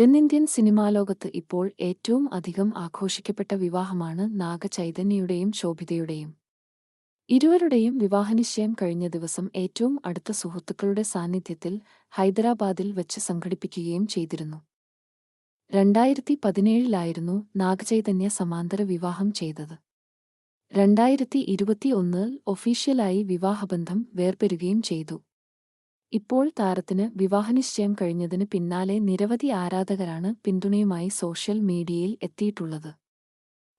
തെന്നിന്ത്യൻ സിനിമാലോകത്ത് ഇപ്പോൾ ഏറ്റവും അധികം ആഘോഷിക്കപ്പെട്ട വിവാഹമാണ് നാഗചൈതന്യയുടെയും ശോഭിതയുടെയും. ഇരുവരുടെയും വിവാഹനിശ്ചയം കഴിഞ്ഞ ദിവസം ഏറ്റവും അടുത്ത സുഹൃത്തുക്കളുടെ സാന്നിധ്യത്തിൽ ഹൈദരാബാദിൽ വച്ച് സംഘടിപ്പിക്കുകയും ചെയ്തിരുന്നു. രണ്ടായിരത്തി പതിനേഴിലായിരുന്നു നാഗചൈതന്യ സമാന്തര വിവാഹം ചെയ്തത്. രണ്ടായിരത്തി ഇരുപത്തിയൊന്നിൽ ഒഫീഷ്യലായി വിവാഹബന്ധം വേർപെരുകയും ചെയ്തു. ഇപ്പോൾ താരത്തിന് വിവാഹനിശ്ചയം കഴിഞ്ഞതിന് പിന്നാലെ നിരവധി ആരാധകരാണ് പിന്തുണയുമായി സോഷ്യൽ മീഡിയയിൽ എത്തിയിട്ടുള്ളത്.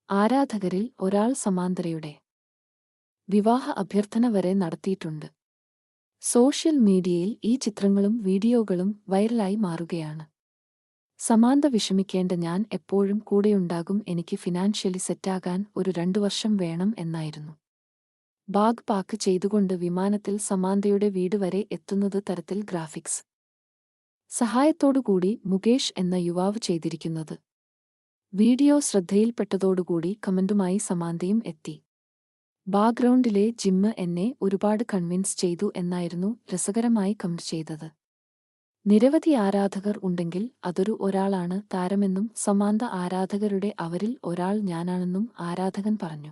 ആരാധകരിൽ ഒരാൾ സമാന്തരയുടെ വിവാഹ അഭ്യർത്ഥന വരെ നടത്തിയിട്ടുണ്ട്. സോഷ്യൽ മീഡിയയിൽ ഈ ചിത്രങ്ങളും വീഡിയോകളും വൈറലായി മാറുകയാണ്. സമാന്ത വിഷമിക്കേണ്ട ഞാൻ എപ്പോഴും കൂടെയുണ്ടാകും എനിക്ക് ഫിനാൻഷ്യലി സെറ്റാകാൻ ഒരു രണ്ടു വർഷം വേണം എന്നായിരുന്നു. ബാഗ് പാക്ക് ചെയ്തുകൊണ്ട് വിമാനത്തിൽ സമാന്തയുടെ വീട് വരെ എത്തുന്നത് തരത്തിൽ ഗ്രാഫിക്സ്. സഹായത്തോടുകൂടി മുകേഷ് എന്ന യുവാവ് ചെയ്തിരിക്കുന്നത്. വീഡിയോ ശ്രദ്ധയിൽപ്പെട്ടതോടുകൂടി കമന്റുമായി സമാന്തയും എത്തി. ബാക്ക്ഗ്രൗണ്ടിലെ ജിമ്മ് എന്നെ ഒരുപാട് കൺവിൻസ് ചെയ്തു എന്നായിരുന്നു രസകരമായി കമന്റ് ചെയ്തത്. നിരവധി ആരാധകർ ഉണ്ടെങ്കിൽ അതൊരു ഒരാളാണ് താരമെന്നും സമാന്ത ആരാധകരുടെ അവരിൽ ഒരാൾ ഞാനാണെന്നും ആരാധകൻ പറഞ്ഞു.